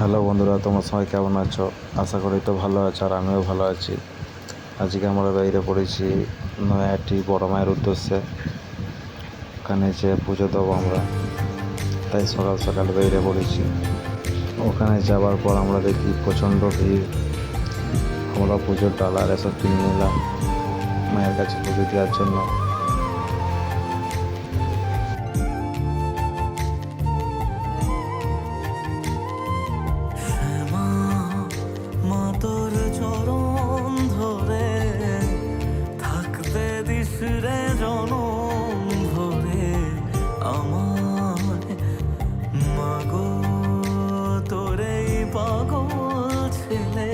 Hello বন্ধুরা, তোমার সবাই কেমন আছো? আশা করি তো ভালো আছো আর আমিও ভালো আছি। আজকে আমরা বাইরে পড়েছি নয়াটি বড় মায়ের উদ্দেশ্যে। ওখানে যে পুজো দেবো আমরা। তাই সকাল সকাল বেরিয়ে পড়েছি। ওখানে যাওয়ার পর আমরা দেখি প্রচণ্ড ভিড়। আমরা পুজোর ডালার এসব কিনে নিলাম মায়ের কাছে পুজো দেওয়ার জন্য। পাগল ছেলে